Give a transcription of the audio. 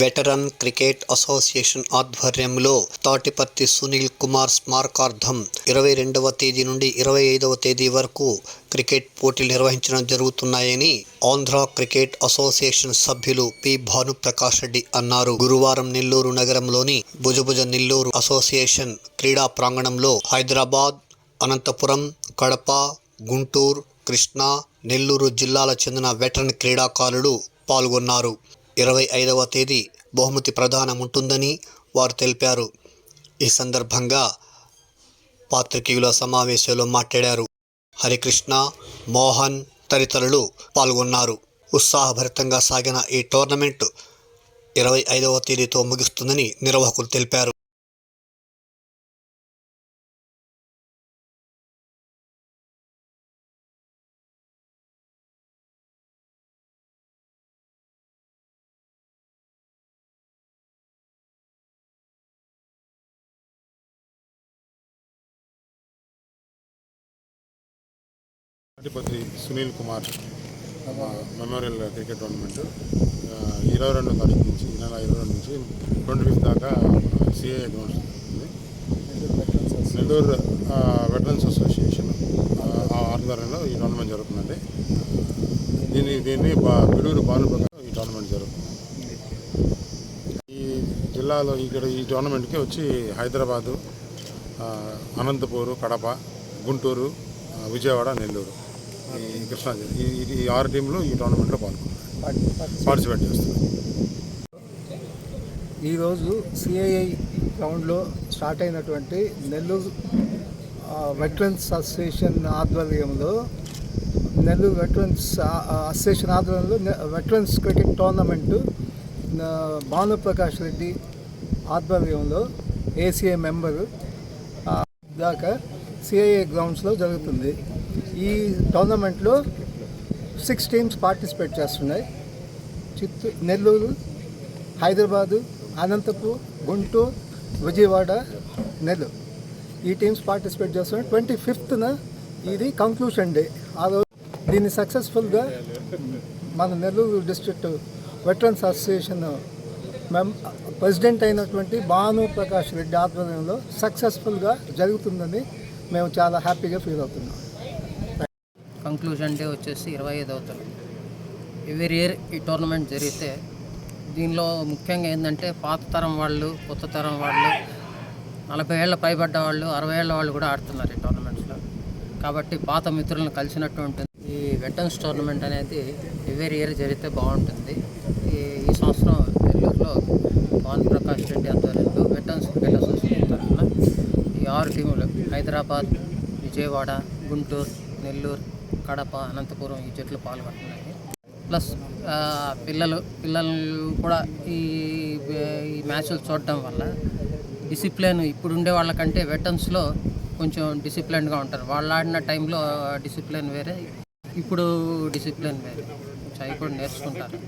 Veteran cricket association ఆధ్వర్యంలో తాటిపత్తి సునీల్ కుమార్ స్మారకార్థం ఇరవై రెండవ తేదీ నుండి ఇరవై ఐదవ తేదీ వరకు క్రికెట్ పోటీలు నిర్వహించడం జరుగుతున్నాయని ఆంధ్ర క్రికెట్ అసోసియేషన్ సభ్యులు పి. భానుప్రకాష్ రెడ్డి అన్నారు. గురువారం నెల్లూరు నగరంలోని భుజభుజ నెల్లూరు అసోసియేషన్ క్రీడా ప్రాంగణంలో హైదరాబాద్ అనంతపురం కడప గుంటూరు కృష్ణా నెల్లూరు జిల్లాల చెందిన వెటరన్ క్రీడాకారులు పాల్గొన్నారు. ఇరవై ఐదవ తేదీ బహుమతి ప్రదానం ఉంటుందని వారు తెలిపారు. ఈ సందర్భంగా పాత్రికేయుల సమావేశంలో మాట్లాడారు. హరికృష్ణ మోహన్ తదితరులు పాల్గొన్నారు. ఉత్సాహభరితంగా సాగిన ఈ టోర్నమెంట్ ఇరవై ఐదవ తేదీతో ముగుస్తుందని నిర్వాహకులు తెలిపారు. అధిపతి Sunil Kumar memorial cricket tournament ఇరవై రెండో తారీఖు నుంచి ఈ నెల ఇరవై రెండు నుంచి ట్వంటీ ఫిఫ్త్ దాకా సిఏ గ్రౌండ్స్ జరుగుతుంది. నెల్లూరు వెటరన్స్ అసోసియేషన్ ఆధ్వర్యంలో ఈ టోర్నమెంట్ జరుగుతుందండి. దీన్ని దీన్ని బా- బిడూరు భానుప్రకారం ఈ టోర్నమెంట్ జరుగుతుంది. ఈ జిల్లాలో ఇక్కడ ఈ టోర్నమెంట్కి వచ్చి హైదరాబాదు అనంతపూరు కడప గుంటూరు విజయవాడ నెల్లూరు. ఈ కృష్ణా ఈ ఈ- ఆరు టీంలు ఈ టోర్నమెంట్లో పాల్గొన్నారు. పార్టిసిపేట్ చేస్తున్నారు. ఈరోజు సిఐఐ గ్రౌండ్లో స్టార్ట్ అయినటువంటి నెల్లూరు ఆ, వెటరన్స్ అసోసియేషన్ ఆధ్వర్యంలో నెల్లూరు వెటరన్స్ అసోసియేషన్ ఆధ్వర్యంలో నె- veterans cricket tournament Bhanuprakash Reddy ఆధ్వర్యంలో ఏసీఐ మెంబరు దాకా సిఐఏ గ్రౌండ్స్లో జరుగుతుంది. ఈ టోర్నమెంట్లో సిక్స్ టీమ్స్ పార్టిసిపేట్ చేస్తున్నాయి. చిత్తూ నెల్లూరు హైదరాబాదు అనంతపూర్ గుంటూరు విజయవాడ నెల్లూరు. ఈ టీమ్స్ పార్టిసిపేట్ చేస్తున్నాయి. ట్వంటీ ఫిఫ్త్న ఇది కంక్లూషన్ డే. ఆ రోజు దీన్ని సక్సెస్ఫుల్గా మన నెల్లూరు డిస్ట్రిక్ట్ వెటరన్స్ అసోసియేషన్ మెం ప్రెసిడెంట్ అయినటువంటి భాను ప్రకాష్ రెడ్డి ఆధ్వర్యంలో సక్సెస్ఫుల్గా జరుగుతుందని మేము చాలా హ్యాపీగా ఫీల్ అవుతున్నాం. కంక్లూజన్ డే వచ్చేసి ఇరవై ఐదవ తారీఖు ఎవ్రీ ఇయర్ ఈ టోర్నమెంట్ జరిగితే దీనిలో ముఖ్యంగా ఏంటంటే పాత తరం వాళ్ళు కొత్త తరం వాళ్ళు నలభై ఏళ్ళ పైబడ్డ వాళ్ళు అరవై ఏళ్ళ వాళ్ళు కూడా ఆడుతున్నారు ఈ టోర్నమెంట్స్లో కాబట్టి పాత మిత్రులను కలిసినట్టు ఉంటుంది ఈ వెటన్స్ టోర్నమెంట్ అనేది ఎవ్రీ ఇయర్ జరిగితే బాగుంటుంది. ఈ ఈ సంవత్సరం నెల్లూరులో భాను ప్రకాష్ రెడ్డి ఆధ్వర్యంలో వెటన్స్ క్రికెట్ అసోసియేషన్ తరఫున ఈ ఆరు టీములు హైదరాబాద్ విజయవాడ గుంటూరు నెల్లూరు కడప అనంతపురం ఈ చెట్లు పాల్గొంటున్నాయి. ప్లస్ పిల్లలు పిల్లలు కూడా ఈ ఈ మ్యాచ్లు చూడటం వల్ల డిసిప్లిన్ ఇప్పుడు ఉండే వాళ్ళకంటే వెటన్స్లో కొంచెం డిసిప్లిన్గా ఉంటారు. వాళ్ళు ఆడిన టైంలో డిసిప్లిన్ వేరే ఇప్పుడు డిసిప్లిన్ వేరే. కొంచెం అవి కూడా నేర్చుకుంటారు.